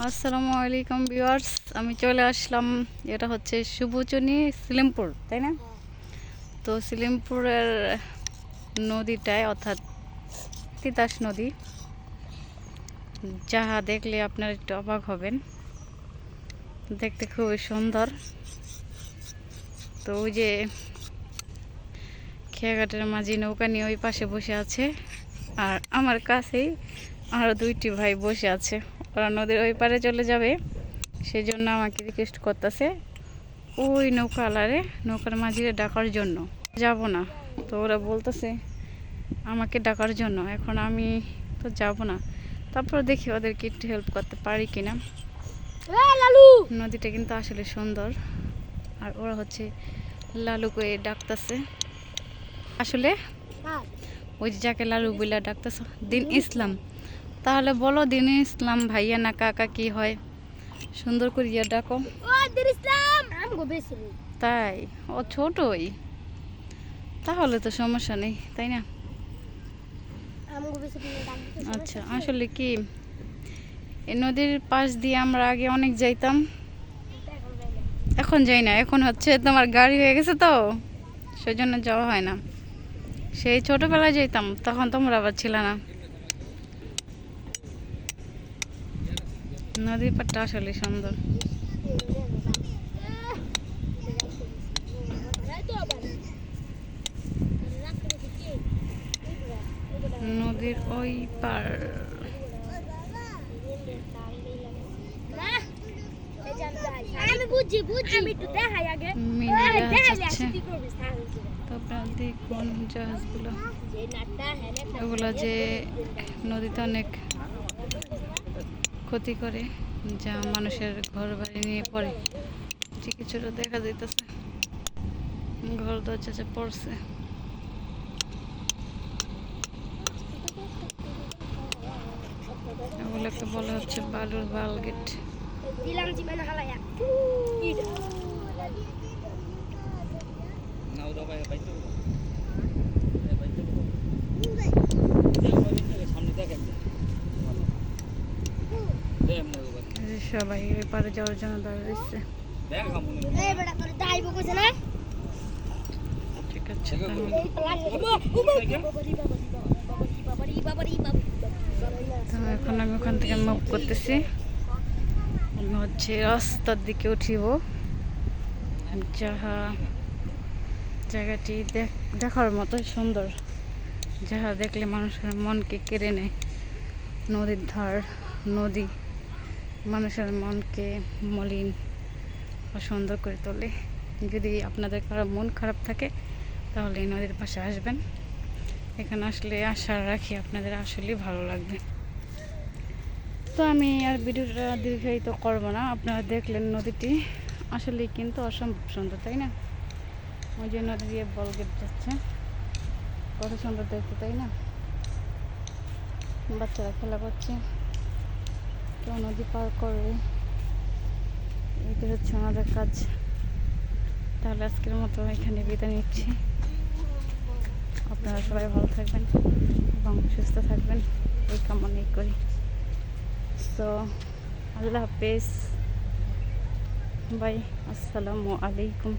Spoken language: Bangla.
আসসালামু আলাইকুম ভিউয়ার্স, আমি চলে আসলাম, এটা হচ্ছে শুভচনী সিলিমপুর, তাই না? তো সিলিমপুরের নদীটায়, অর্থাৎ তিতাস নদী, যাহা দেখলে আপনার একটু অবাক হবেন। দেখতে খুবই সুন্দর। তো ওই যে খেয়াঘাটের মাঝি নৌকা নিয়ে ওই পাশে বসে আছে, আর আমার কাছেই আরও দুইটি ভাই বসে আছে। ওরা নদীর ওই পারে চলে যাবে। সেই জন্য আমাকে রিকোয়েস্ট করতেছে ওই নৌকা আলারে নৌকার মাঝিরে ডাকার জন্য। যাব না। তো ওরা বলতেছে আমাকে ডাকার জন্য এখন আমি তো যাব না। তারপর দেখি ওদেরকে একটু হেল্প করতে পারি কিনা। লালু! নদীটা কিন্তু আসলে সুন্দর। আর ওরা হচ্ছে লালুকে ডাকতেছে। আসলে ওই যে যাকে লালু বইলা ডাকতেছ দিন ইসলাম। তাহলে বলো দিন ইসলাম ভাইয়া না কাকা কি হয়? সুন্দর ডাকো। ইসলাম! আমগো বেশি। তাই? ও ছোটই। তাহলে তো সমস্যা নেই তাই না? আচ্ছা আসলে কি? এই নদীর পাশ দিয়ে আমরা আগে অনেক যাইতাম। এখন যাই না। এখন হচ্ছে তোমার গাড়ি হয়ে গেছে তো। সেই জন্য যাওয়া হয় না। সেই ছোটবেলায় যেতাম তখন তোমরা আবার ছিল না। নদীর পাড়টা আসলে সুন্দর। নদীর ওই পার দেখুন জাহাজগুলো। নাটটা হ্যাঁ যে নদীতে অনেক ক্ষতি করে যা মানুষের ঘর বাড়ি নিয়ে পড়ে। যে কিছুটা দেখা যাইতেছে। ঘর দরজা যে পড়ছে। এগুলোকে বলা হচ্ছে বালুর বালগেট দিলাম জীবনে হালায়া এই যে সবাই ওই পারে যাওয়ার জন্য দাঁড়িয়ে দিচ্ছে এই বেটা তোর দাইবো কইছে না ঠিক আছে এখন আমি ওখান থেকে মুভ করতেছি। আমি হচ্ছে রাস্তার দিকে উঠিব। যাহা জায়গাটি দেখ- দেখার মতো সুন্দর। যাহা দেখলে মানুষের মনকে কেড়ে নেয়। নদীর ধার, নদী। মানুষের মনকে মলিন ও সুন্দর করে তোলে। যদি আপনাদের কারও মন খারাপ থাকে, তাহলে এই নদীর পাশে আসবেন। এখানে আসলে আশা রাখি আপনাদের আসলেই ভালো লাগবে। তো আমি আর ভিডিওটা দীর্ঘায়িত করব না। আপনারা দেখলেন নদীটি। আসলেই কিন্তু অসম্ভব সুন্দর, তাই না? ওই যে নদী দিয়ে বল গেট যাচ্ছে। কত সুন্দর দেখতে, তাই না? বাচ্চারা খেলা করছে। কেউ নদী পার করে। এটি হচ্ছে আমাদের কাজ। তাহলে আজকের মতো এখানে বিদায় নিচ্ছি। আপনারা সবাই ভালো থাকবেন এবং সুস্থ থাকবেন। এই কামনাই করি। তো আল্লাহ হাফেজ। বাই, আসসালামু আলাইকুম।